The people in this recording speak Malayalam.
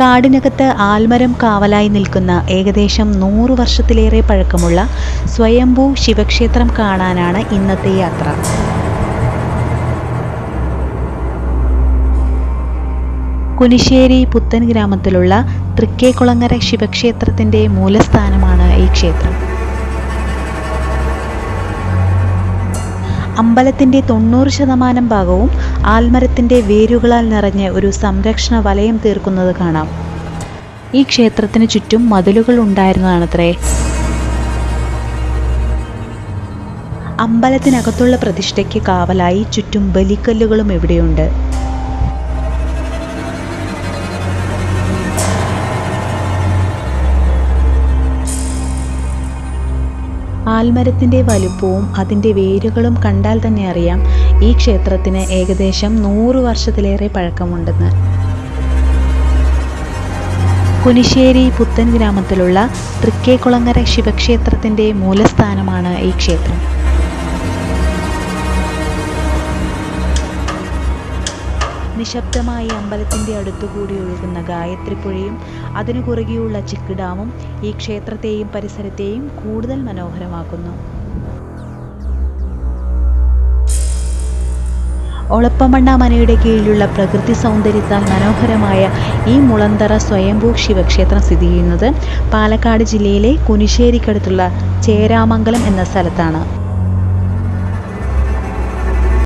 കാടിനകത്ത് ആൽമരം കാവലായി നിൽക്കുന്ന ഏകദേശം നൂറ് വർഷത്തിലേറെ പഴക്കമുള്ള സ്വയംഭൂ ശിവക്ഷേത്രം കാണാനാണ് ഇന്നത്തെ യാത്ര. കുനിശ്ശേരി പുത്തൻ ഗ്രാമത്തിലുള്ള തൃക്കേക്കുളങ്ങര ശിവക്ഷേത്രത്തിന്റെ മൂലസ്ഥാനമാണ് ഈ ക്ഷേത്രം. അമ്പലത്തിന്റെ തൊണ്ണൂറ് ശതമാനം ഭാഗവും ആൽമരത്തിന്റെ വേരുകളാൽ നിറഞ്ഞ് ഒരു സംരക്ഷണ വലയം തീർക്കുന്നത് കാണാം. ഈ ക്ഷേത്രത്തിന് ചുറ്റും മതിലുകൾ ഉണ്ടായിരുന്നതാണത്രേ. അമ്പലത്തിനകത്തുള്ള പ്രതിഷ്ഠയ്ക്ക് കാവലായി ചുറ്റും ബലിക്കല്ലുകളും ഇവിടെയുണ്ട്. ആൽമരത്തിന്റെ വലുപ്പവും അതിന്റെ വേരുകളും കണ്ടാൽ തന്നെ അറിയാം ഈ ക്ഷേത്രത്തിന് ഏകദേശം നൂറ് വർഷത്തിലേറെ പഴക്കമുണ്ടെന്ന്. കുനിശ്ശേരി പുത്തൻ ഗ്രാമത്തിലുള്ള തൃക്കേക്കുളങ്ങര ശിവക്ഷേത്രത്തിന്റെ മൂലസ്ഥാനമാണ് ഈ ക്ഷേത്രം. നിശബ്ദമായി അമ്പലത്തിന്റെ അടുത്തുകൂടി ഒഴുകുന്ന ഗായത്രി പുഴയും അതിനു കുറുകെയുള്ള ചിക്ക് ഡാമും ഈ ക്ഷേത്രത്തെയും പരിസരത്തെയും കൂടുതൽ മനോഹരമാക്കുന്നു. ഒളപ്പമണ്ണ മനയുടെ കീഴിലുള്ള പ്രകൃതി സൗന്ദര്യത്താൽ മനോഹരമായ ഈ മുളന്തറ സ്വയംഭൂ ശിവക്ഷേത്രം സ്ഥിതി ചെയ്യുന്നത് പാലക്കാട് ജില്ലയിലെ കുനിശ്ശേരിക്കടുത്തുള്ള ചേരാമംഗലം എന്ന സ്ഥലത്താണ്.